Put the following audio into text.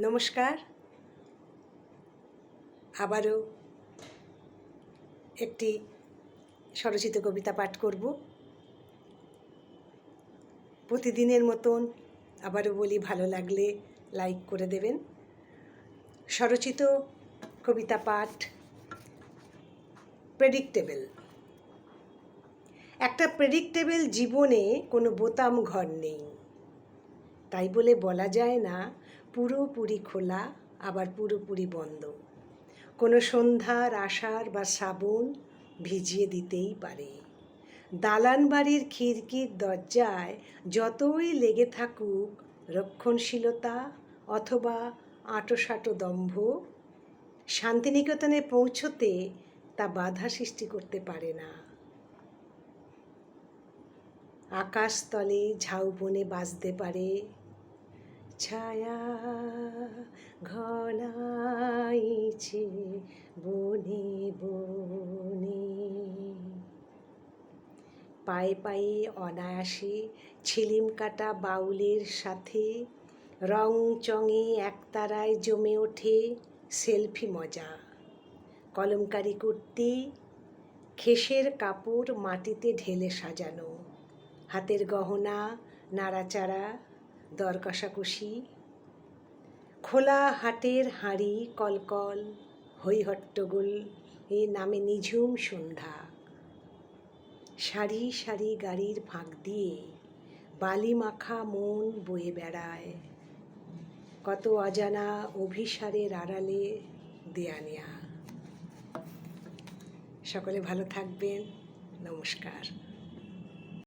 নমস্কার। আবারও একটি স্বরচিত কবিতা পাঠ করব। প্রতিদিনের মতন আবারও বলি, ভালো লাগলে লাইক করে দেবেন। স্বরচিত কবিতা পাঠ প্রেডিক্টেবল একটা প্রেডিক্টেবল জীবনে কোনো বোতাম ঘর নেই। তাই বলে বলা যায় না পুরোপুরি খোলা, আবার পুরোপুরি বন্ধ। কোনো সন্ধ্যার আষাঢ় বা শ্রাবণ ভিজিয়ে দিতেই পারে। দালান বাড়ির খিড়কির দরজায় যতই লেগে থাকুক রক্ষণশীলতা অথবা আঁটোসাঁটো দম্ভ, শান্তিনিকেতনে পৌঁছতে তা বাধা সৃষ্টি করতে পারে না। আকাশতলে ঝাউবনে বাজতে পারে ছায়া ঘনাইছে বনে বনে। পায়ে পায়ে অনায়াসে ছিলিম কাটা বাউলের সাথে রং চঙে একতারায় জমে ওঠে সেলফি মজা। কলমকারি কুর্তি, খেসের কাপড় মাটিতে ঢেলে সাজানো। হাতের গহনা, নাড়াচাড়া দর কষাকষি। খোলা হাটের হাঁড়ি কলকল হইহট্টগোল এ নামে নিঝুম সন্ধ্যা। সারি সারি গাড়ির ফাঁক দিয়ে বালি মাখা মন বয়ে বেড়ায়। কত অজানা অভিসারের আড়ালে দেয়া নেয়া সকলে ভালো থাকবেন। নমস্কার।